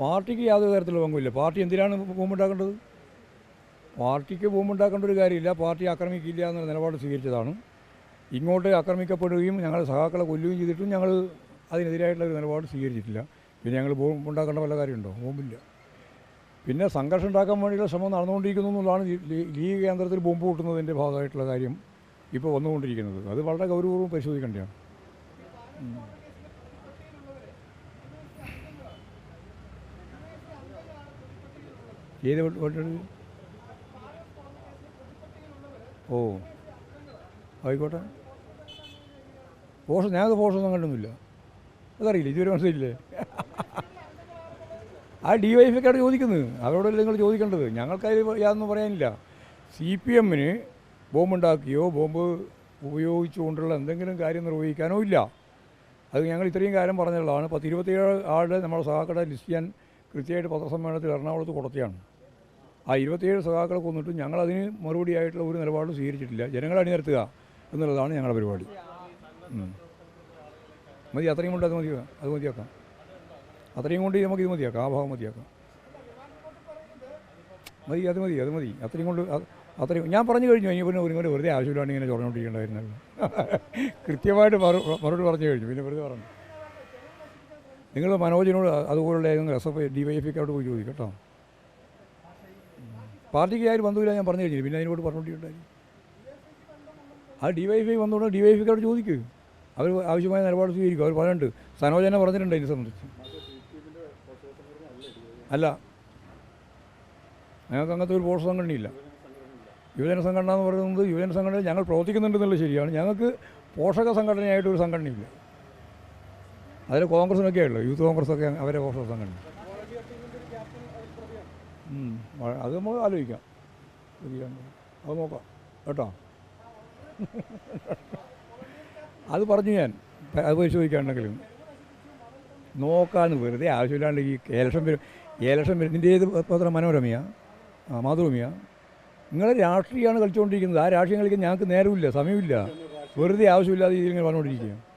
പാർട്ടിക്ക് യാതൊരു തരത്തിലുള്ള പങ്കുമില്ല. പാർട്ടി എന്തിനാണ് ബോംബുണ്ടാക്കേണ്ടത് പാർട്ടിക്ക് ബോംബുണ്ടാക്കേണ്ട ഒരു കാര്യമില്ല. പാർട്ടി ആക്രമിക്കില്ല എന്നുള്ള നിലപാട് സ്വീകരിച്ചതാണ്. ഇങ്ങോട്ട് ആക്രമിക്കപ്പെടുകയും ഞങ്ങളെ സഹാക്കളെ കൊല്ലുകയും ചെയ്തിട്ടും ഞങ്ങൾ അതിനെതിരായിട്ടുള്ള ഒരു നിലപാട് സ്വീകരിച്ചിട്ടില്ല. പിന്നെ ഞങ്ങൾ ബോംബുണ്ടാക്കേണ്ട വല്ല കാര്യമുണ്ടോ? ബോംബില്ല പിന്നെ സംഘർഷം ഉണ്ടാക്കാൻ വേണ്ടിയുള്ള ശ്രമം നടന്നുകൊണ്ടിരിക്കുന്നു എന്നുള്ളതാണ് ലീഗ് കേന്ദ്രത്തിൽ ബോംബ് പൊട്ടുന്നതിന്റെ ഭാഗമായിട്ടുള്ള കാര്യം ഇപ്പോൾ വന്നുകൊണ്ടിരിക്കുന്നത്. അത് വളരെ ഗൗരവപൂർവം പരിശോധിക്കേണ്ടതാണ്. ഏത് വോട്ടാണ്? ഓ. ആയിക്കോട്ടെ പോഷൻ ഞങ്ങൾക്ക് പോഷൊന്നും കണ്ടൊന്നുമില്ല. അതറിയില്ല? ഇതുവരെ മനസ്സിലില്ലേ ആ ഡി വൈ എഫിക്കാണ് ചോദിക്കുന്നത് അവരോടല്ലേ നിങ്ങൾ ചോദിക്കേണ്ടത്? ഞങ്ങൾക്കതിൽ യാതൊന്നും പറയാനില്ല. സി പി എമ്മിന് ബോംബുണ്ടാക്കിയോ ബോംബ് ഉപയോഗിച്ചുകൊണ്ടുള്ള എന്തെങ്കിലും കാര്യം നിർവഹിക്കാനോ ഇല്ല. അത് ഞങ്ങൾ ഇത്രയും കാര്യം പറഞ്ഞുള്ളതാണ്. പത്ത് ഇരുപത്തിയേഴ് ആളുടെ നമ്മുടെ സഹാക്കളുടെ ലിസ്റ്റ് ചെയ്യാൻ കൃത്യമായിട്ട് പത്രസമ്മേളനത്തിൽ എറണാകുളത്ത് കൊടുത്തതാണ്. ആ ഇരുപത്തിയേഴ് സഖാക്കളെ കൊന്നിട്ടും ഞങ്ങളതിന് മറുപടിയായിട്ടുള്ള ഒരു നിലപാടും സ്വീകരിച്ചിട്ടില്ല. ജനങ്ങളെ അണിനിരത്തുക എന്നുള്ളതാണ് ഞങ്ങളുടെ പരിപാടി. മതി അത്രയും കൊണ്ട് അത് മതി അത് മതിയാക്കാം. അത്രയും കൊണ്ട് നമുക്ക് ഇത് മതിയാക്കാം ആ ഭാഗം മതിയാക്കാം. മതി അത് മതി അത് മതി. അത്രയും കൊണ്ട് അത് അത്രയും ഞാൻ പറഞ്ഞു കഴിഞ്ഞു ഇനി പിന്നെ ഒരു വെറുതെ ആവശ്യമില്ലാണ്ട് ഇങ്ങനെ ചൊറഞ്ഞോണ്ടിരിക്കേണ്ടായിരുന്നല്ലോ കൃത്യമായിട്ട് മറു മറുപടി പറഞ്ഞു കഴിഞ്ഞു പിന്നെ വെറുതെ പറഞ്ഞു. നിങ്ങൾ മനോജിനോട് അതുപോലുള്ള ഏതെങ്കിലും S F D Y F അവിടെ പോയി ചോദിക്കും കേട്ടോ. പാർട്ടിക്ക് ആരും വന്നില്ല ഞാൻ പറഞ്ഞു കഴിഞ്ഞു പിന്നെ അതിനോട് പറഞ്ഞുകൊണ്ടിട്ടുണ്ടായിരുന്നു ആ ഡി വൈ ഐ വന്നുകൊണ്ട് ഡി വൈ എഫ് ചോദിക്കും. അവർ ആവശ്യമായ നിലപാട് സ്വീകരിക്കും. അവർ പറയുന്നുണ്ട് സനോജനെ പറഞ്ഞിട്ടുണ്ട് ഇതിനെ സംബന്ധിച്ച്. അല്ല. ഞങ്ങൾക്ക് അങ്ങനത്തെ ഒരു പോഷ സംഘടനയില്ല. യുവജന സംഘടന എന്ന് പറയുന്നത് യുവജന സംഘടന ഞങ്ങൾ പ്രവർത്തിക്കുന്നുണ്ടെന്നുള്ളത് ശരിയാണ്. ഞങ്ങൾക്ക് പോഷക സംഘടനയായിട്ടൊരു സംഘടനയില്ല. അതിൽ കോൺഗ്രസിനൊക്കെ യൂത്ത് യൂത്ത് കോൺഗ്രസ്സൊക്കെ അവരെ പോഷക സംഘടന അത് നമുക്ക് ആലോചിക്കാം. അത് നോക്കാം. കേട്ടോ? അത് പറഞ്ഞു ഞാൻ. അത് പരിശോധിക്കാണ്ടെങ്കിലും നോക്കാന്ന് വെറുതെ ആവശ്യമില്ലാണ്ട് ഈ ഏലക്ഷൻ വരും. ഏലക്ഷൻ വരും. നിന്റെ ഏത് പത്രം മനോരമയാണ് ആ മാതൃഭൂമിയാണ് നിങ്ങൾ രാഷ്ട്രീയമാണ് കളിച്ചുകൊണ്ടിരിക്കുന്നത്. ആ രാഷ്ട്രീയം കളിക്കാൻ ഞങ്ങൾക്ക് നേരമില്ല. സമയമില്ല. വെറുതെ ആവശ്യമില്ലാതെ ഇതിങ്ങനെ പറഞ്ഞുകൊണ്ടിരിക്കുക